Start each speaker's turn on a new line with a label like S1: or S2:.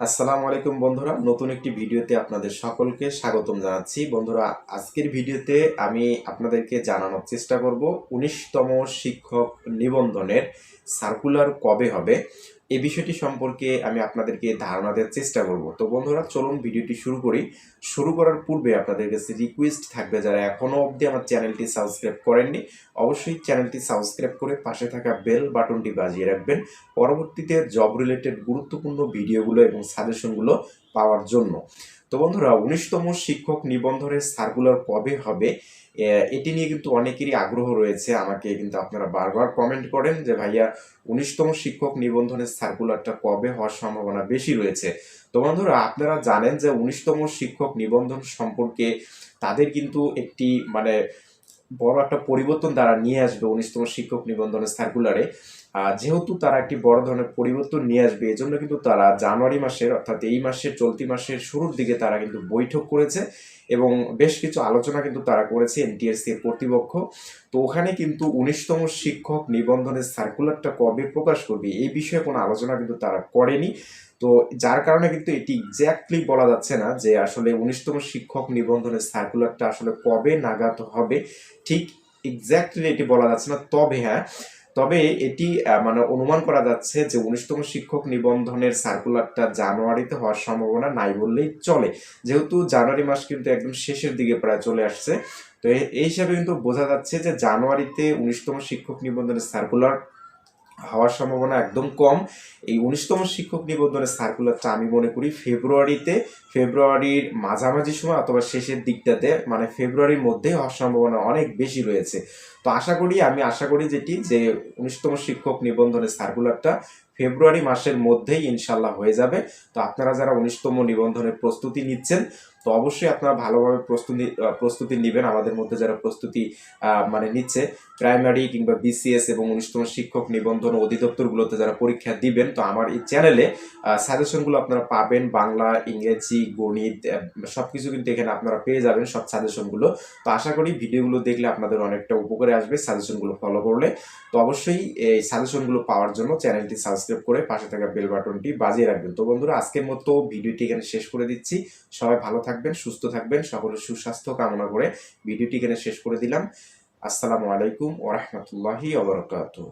S1: আসসালামু আলাইকুম বন্ধুরা, নতুন একটি ভিডিওতে আপনাদের সকলকে স্বাগতম জানাচ্ছি। বন্ধুরা, আজকের ভিডিওতে আমি আপনাদেরকে জানানোর চেষ্টা করব, উনিশতম শিক্ষক নিবন্ধনের সার্কুলার কবে হবে? এই বিষয়টি সম্পর্কে আমি আপনাদেরকে ধারণা দেওয়ার চেষ্টা করব। তো বন্ধুরা, চলুন ভিডিওটি শুরু করি। শুরু করার পূর্বে আপনাদের কাছে রিকোয়েস্ট থাকবে যারা এখনও অবধি আমার চ্যানেলটি সাবস্ক্রাইব করেননি, অবশ্যই চ্যানেলটি সাবস্ক্রাইব করে পাশে থাকা বেল বাটনটি বাজিয়ে রাখবেন পরবর্তীতে জব রিলেটেড গুরুত্বপূর্ণ ভিডিওগুলো এবং সাজেশনগুলো পাওয়ার জন্য। তো বন্ধুরা, উনিশতম শিক্ষক নিবন্ধনের সার্কুলার কবে হবে? এটি নিয়ে কিন্তু অনেকেরই আগ্রহ রয়েছে। আমাকে কিন্তু আপনারা বারবার কমেন্ট করেন যে, ভাইয়া, উনিশতম শিক্ষক নিবন্ধনের সার্কুলারটা কবে হওয়ার সম্ভাবনা বেশি রয়েছে? তো বন্ধুরা, আপনারা জানেন যে, উনিশতম শিক্ষক নিবন্ধন সম্পর্কে তাদের কিন্তু একটি মানে বড় একটা পরিবর্তন তারা নিয়ে আসবে উনিশতম শিক্ষক নিবন্ধনের সার্কুলারে যেহেতু তারা একটি বড় ধরনের পরিবর্তন নিয়ে আসবে, এজন্য কিন্তু তারা জানুয়ারি মাসের অর্থাৎ এই মাসের চলতি মাসের শুরুর দিকে তারা কিন্তু বৈঠক করেছে এবং বেশ কিছু আলোচনা কিন্তু তারা করেছে এনটিএসসি এর কর্তৃপক্ষ। তো ওখানে কিন্তু উনিশতম শিক্ষক নিবন্ধনের সার্কুলারটা কবে প্রকাশ করবে, এই বিষয়ে কোনো আলোচনা কিন্তু তারা করেনি। তো যার কারণে কিন্তু এটি এক্স্যাক্টলি বলা যাচ্ছে না যে আসলে উনিশতম শিক্ষক নিবন্ধনের সার্কুলারটা আসলে কবে নাগাদ হবে, ঠিক এক্স্যাক্টলি এটি বলা যাচ্ছে না। তবে হ্যাঁ তবে এটি মানে অনুমান করা যাচ্ছে যে উনিশতম শিক্ষক নিবন্ধনের সার্কুলারটা জানুয়ারিতে হওয়ার সম্ভাবনা নাই বললেই চলে। যেহেতু জানুয়ারি মাস কিন্তু একদম শেষের দিকে প্রায় চলে আসছে। তো এই হিসাবে কিন্তু বোঝা যাচ্ছে যে জানুয়ারিতে উনিশতম শিক্ষক নিবন্ধনের সার্কুলার হওয়ার সম্ভাবনা একদম কম। এই উনিশতম শিক্ষক নিবন্ধনের সার্কুলারটা আমি মনে করি ফেব্রুয়ারিতে, ফেব্রুয়ারির মাঝামাঝি সময় অথবা শেষের দিকটাতে মানে ফেব্রুয়ারির মধ্যে হওয়ার সম্ভাবনা অনেক বেশি রয়েছে। তো আশা করি, আমি আশা করি যেটি, যে উনিশতম শিক্ষক নিবন্ধনের সার্কুলারটা ফেব্রুয়ারি মাসের মধ্যেই ইনশাল্লাহ হয়ে যাবে। তো আপনারা যারা উনিশতম নিবন্ধনের প্রস্তুতি নিচ্ছেন, তো অবশ্যই আপনারা ভালোভাবে প্রস্তুতি প্রস্তুতি নেবেন। আমাদের মধ্যে যারা প্রস্তুতি মানে নিচ্ছে, প্রাইমারি কিংবা বিসিএস এবং উনিশতম শিক্ষক নিবন্ধন অধিদপ্তরগুলোতে যারা পরীক্ষা দিবেন, তো আমার এই চ্যানেলে সাজেশনগুলো আপনারা পাবেন। বাংলা, ইংরেজি, গণিত সব কিছু কিন্তু এখানে আপনারা পেয়ে যাবেন সব সাজেশনগুলো। তো আশা করি ভিডিওগুলো দেখলে আপনাদের অনেকটা উপকারে আসবে সাজেশনগুলো ফলো করলে। তো অবশ্যই এই সাজেশনগুলো পাওয়ার জন্য চ্যানেলটি সাবস্ক্রাইব করে পাশে থাকা বেল বাটনটি বাজিয়ে রাখবেন। তো বন্ধুরা, আজকের মতো ভিডিওটি এখানে শেষ করে দিচ্ছি। সবাই ভালো থাকবেন, সুস্থ থাকবেন, সকলের সুস্বাস্থ্য কামনা করে ভিডিওটি এখানে শেষ করে দিলাম। আসসালামু আলাইকুম ওরহমতুল্লাহি ওবরাকাতুহ